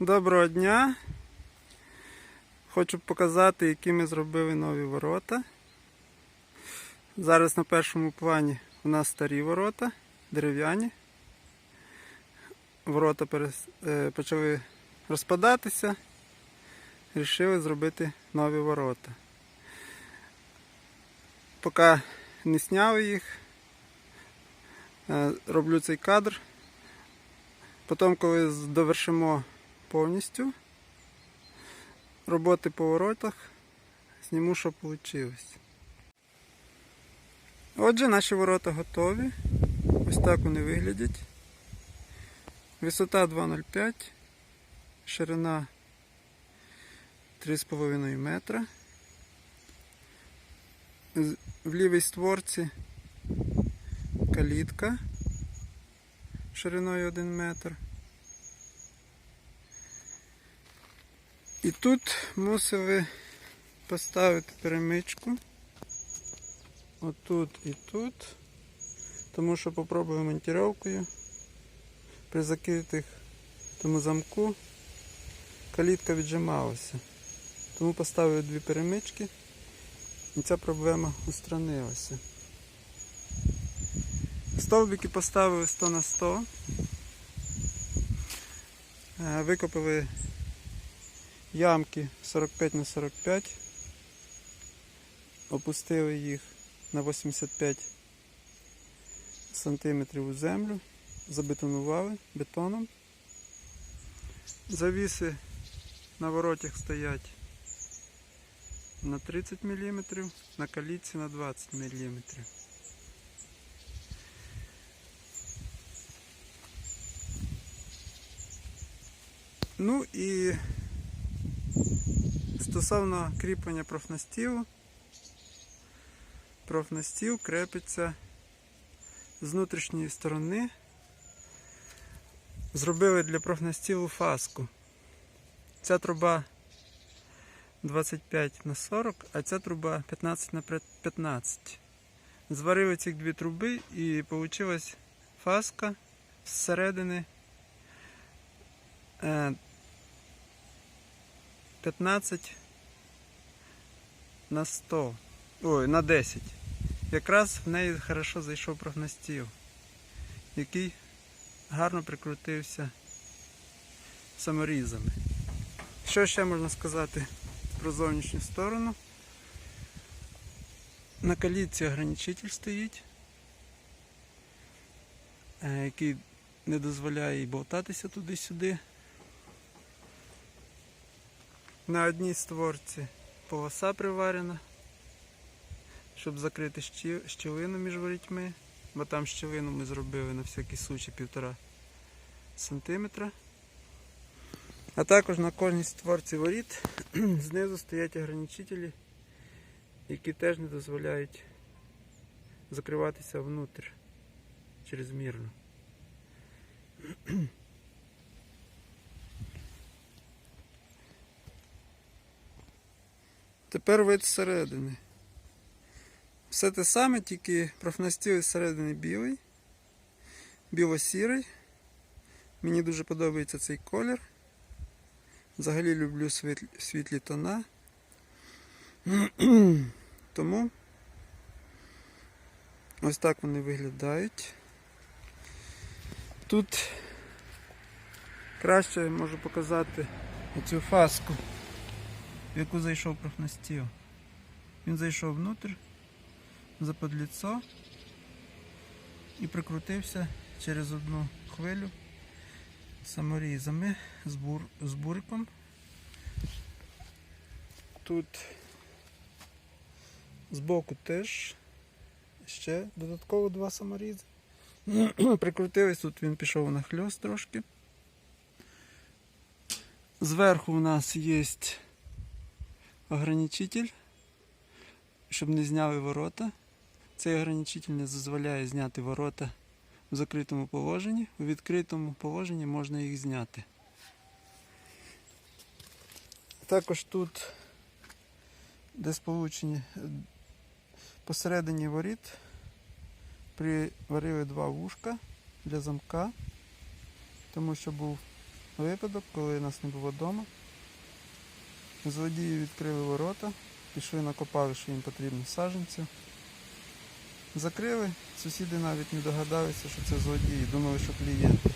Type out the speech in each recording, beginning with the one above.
Доброго дня! Хочу показати, які ми зробили нові ворота. Зараз на першому плані у нас старі ворота, дерев'яні. Ворота е, почали розпадатися. Рішили зробити нові ворота. Поки не сняли їх, е, роблю цей кадр. Потім, коли довершимо повністю роботи по воротах, зніму, що вийшло. Отже, наші ворота готові. Ось так вони виглядять. Висота 2,05, ширина 3,5 метра. В лівій створці калітка шириною 1 метр. І тут мусили поставити перемичку. Отут і тут. Тому що попробую монтировкою. При закритих тому замку калітка віджималася. Тому поставив дві перемички і ця проблема устранилася. Стовбики поставили 100 на 100. Е, Викопали ямки 45 на 45. Опустили їх на 85 сантиметрів у землю, забетонували бетоном. Завіси на воротях стоять на 30 мм, на калітці на 20 мм. Ну і стосовно кріплення профнастілу, профнастіл крепиться з внутрішньої сторони. Зробили для профнастілу фаску. Ця труба 25 на 40, а ця труба 15 на 15. Зварили ці дві труби і вийшла фаска зсередини е, 15 на 100. Ой, на 10. Якраз в неї хорошо зайшов прогностів, який гарно прикрутився саморізами. Що ще можна сказати про зовнішню сторону? На калітці ограничитель стоїть, е, який не дозволяє їй болтатися туди-сюди. На одній створці полоса приварена, щоб закрити щілину між ворітьми, бо там щілину ми зробили на всякий случай півтора сантиметра. А також на кожній створці воріт знизу стоять ограничителі, які теж не дозволяють закриватися внутрь чрезмірно. Тепер вид зсередини. Все те саме, тільки профнастіл зсередини білий, біло-сірий. Мені дуже подобається цей колір. Взагалі люблю світлі, світлі тона. Тому ось так вони виглядають. Тут краще можу показати оцю фаску в яку зайшов профнастіл. Він зайшов внутрь, заподліцо і прикрутився через одну хвилю саморізами з, бур, з буриком. Тут збоку теж ще додатково два саморізи. Прикрутились, тут він пішов на хльост трошки. Зверху у нас є ограничитель, щоб не зняли ворота. Цей ограничитель не дозволяє зняти ворота в закритому положенні. У відкритому положенні можна їх зняти. Також тут, де сполучені посередині воріт, приварили два вушка для замка, тому що був випадок, коли нас не було вдома. Злодії відкрили ворота, пішли накопали, що їм потрібно саджанців. Закрили, сусіди навіть не догадалися, що це злодії, думали, що клієнти.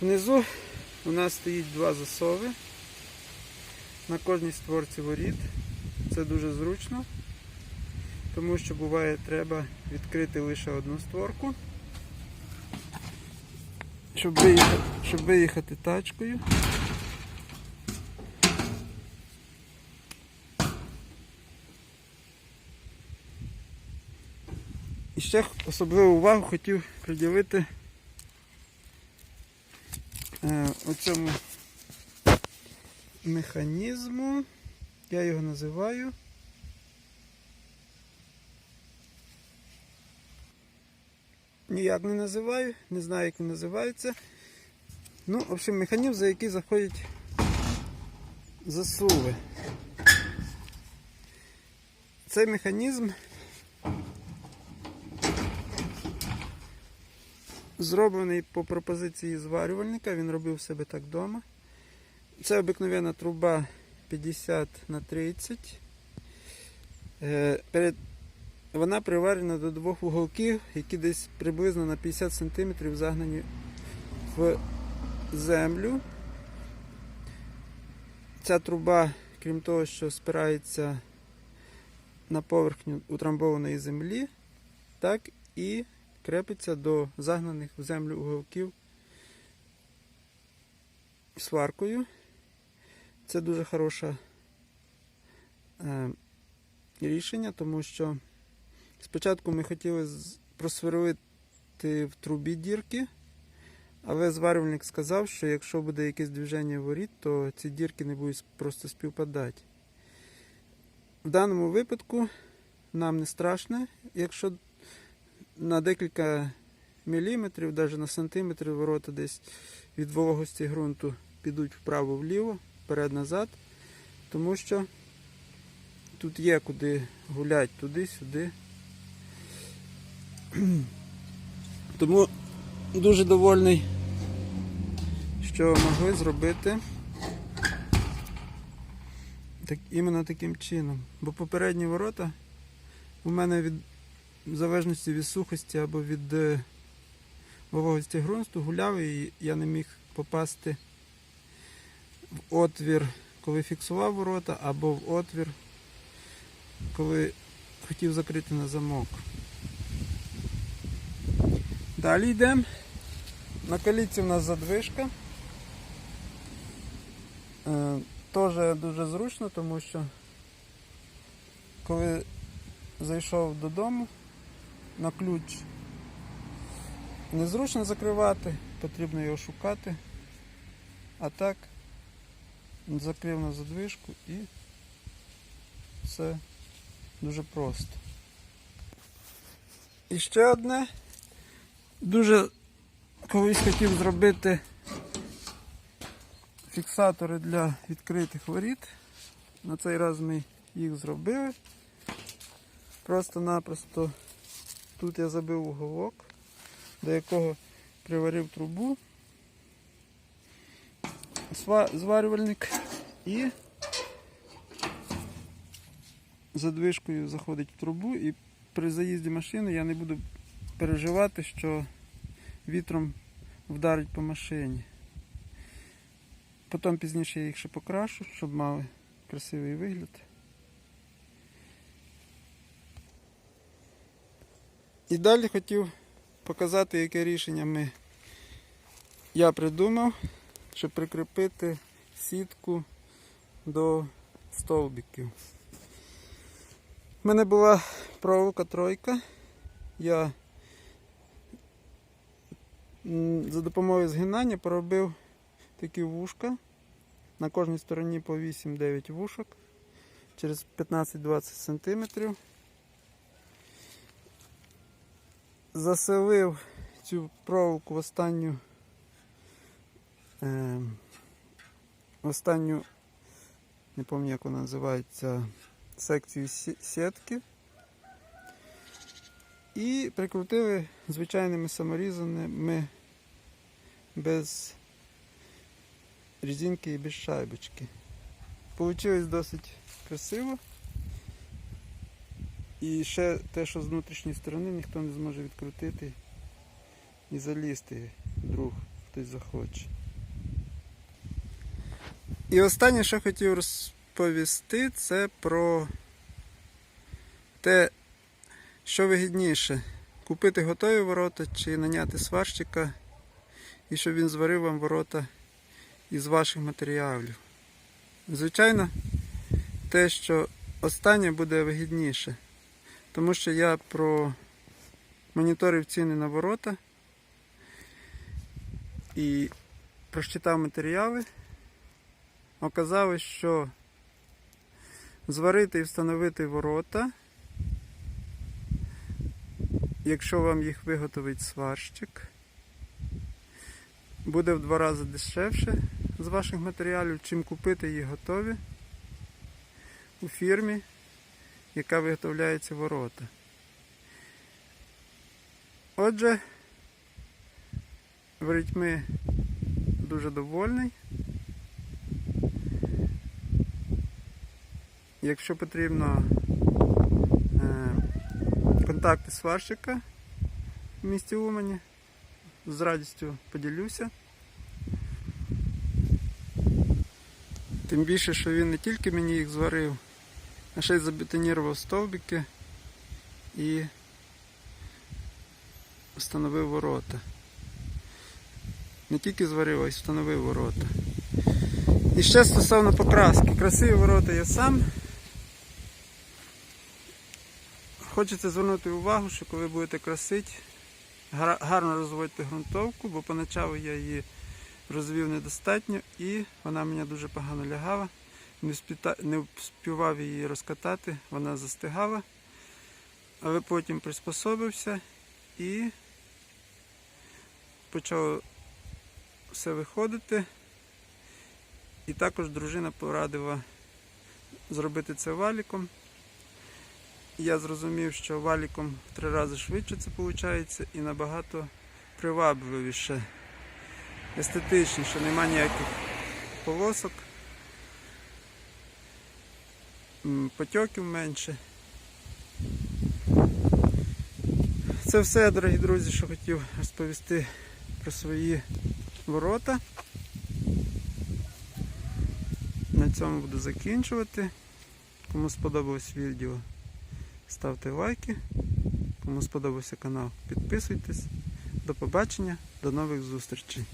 Внизу у нас стоїть два засови. На кожній створці воріт. Це дуже зручно, тому що буває треба відкрити лише одну створку, щоб виїхати, щоб виїхати тачкою. Ще особливу увагу хотів приділити е, оцьому механізму. Я його називаю. Ніяк не називаю, не знаю, як він називається. Ну, в общем, механізм, за який заходять засуви. Цей механізм зроблений по пропозиції зварювальника, він робив себе так вдома. Це обикновенна труба 50 на 30. Е, Вона приварена до двох вуголків, які десь приблизно на 50 см загнані в землю. Ця труба, крім того, що спирається на поверхню утрамбованої землі, так і крепиться до загнаних в землю уголків сваркою. Це дуже хороше е, рішення, тому що спочатку ми хотіли просверлити в трубі дірки, але зварювальник сказав, що якщо буде якесь движення воріт, то ці дірки не будуть просто співпадати. В даному випадку нам не страшно, якщо на декілька міліметрів, навіть на сантиметр ворота десь від вологості ґрунту підуть вправо-вліво, вперед-назад, тому що тут є куди гуляти туди-сюди. Тому дуже довольний, що могли зробити іменно таким чином. Бо попередні ворота у мене від в залежності від сухості або від е, вологості ґрунту гуляв і я не міг попасти в отвір, коли фіксував ворота, або в отвір, коли хотів закрити на замок. Далі йдемо. На каліці в нас задвижка. Е, Теж дуже зручно, тому що коли зайшов додому на ключ, незручно закривати, потрібно його шукати. А так закрив на задвижку і все дуже просто. І ще одне. Дуже колись хотів зробити фіксатори для відкритих воріт. На цей раз ми їх зробили. Просто-напросто тут я забив уголок, до якого приварив трубу, зварювальник і задвижкою заходить в трубу і при заїзді машини я не буду переживати, що вітром вдарить по машині. Потім пізніше я їх ще покрашу, щоб мали красивий вигляд. І далі хотів показати, яке рішення ми я придумав, щоб прикріпити сітку до стовбиків. У мене була проволока тройка. Я за допомогою згинання поробив такі вушка. На кожній стороні по 8-9 вушок через 15-20 см. Заселив цю проволоку в останню е, останню, не пам'ятаю, як вона називається, секцію сітки. І прикрутили звичайними саморізаними без резинки і без шайбочки. Получилось досить красиво. І ще те, що з внутрішньої сторони ніхто не зможе відкрутити і залізти, вдруг хтось захоче. І останнє, що хотів розповісти, це про те, що вигідніше купити готові ворота чи наняти сварщика, і щоб він зварив вам ворота із ваших матеріалів. Звичайно, те, що останнє буде вигідніше, тому що я про моніторив ціни на ворота і прочитав матеріали. Оказалось, що зварити і встановити ворота, якщо вам їх виготовить сварщик, буде в два рази дешевше з ваших матеріалів, чим купити їх готові у фірмі, яка виготовляє ці ворота. Отже, ворітьми дуже довольний. Якщо потрібно е, контакти сварщика в місті Умані, з радістю поділюся. Тим більше, що він не тільки мені їх зварив, а ще й забетонірував стовбики і встановив ворота. Не тільки зварив, а й встановив ворота. І ще стосовно покраски. Красиві ворота я сам. Хочеться звернути увагу, що коли будете красити, гар- гарно розводьте ґрунтовку, бо поначалу я її розвів недостатньо і вона мені дуже погано лягала. Не, вспівав її розкатати, вона застигала. Але потім приспособився і почало все виходити. І також дружина порадила зробити це валіком. Я зрозумів, що валіком в три рази швидше це виходить і набагато привабливіше, естетичніше, нема ніяких полосок, потьоків менше. Це все, дорогі друзі, що хотів розповісти про свої ворота. На цьому буду закінчувати. Кому сподобалось відео, ставте лайки. Кому сподобався канал, підписуйтесь. До побачення, до нових зустрічей.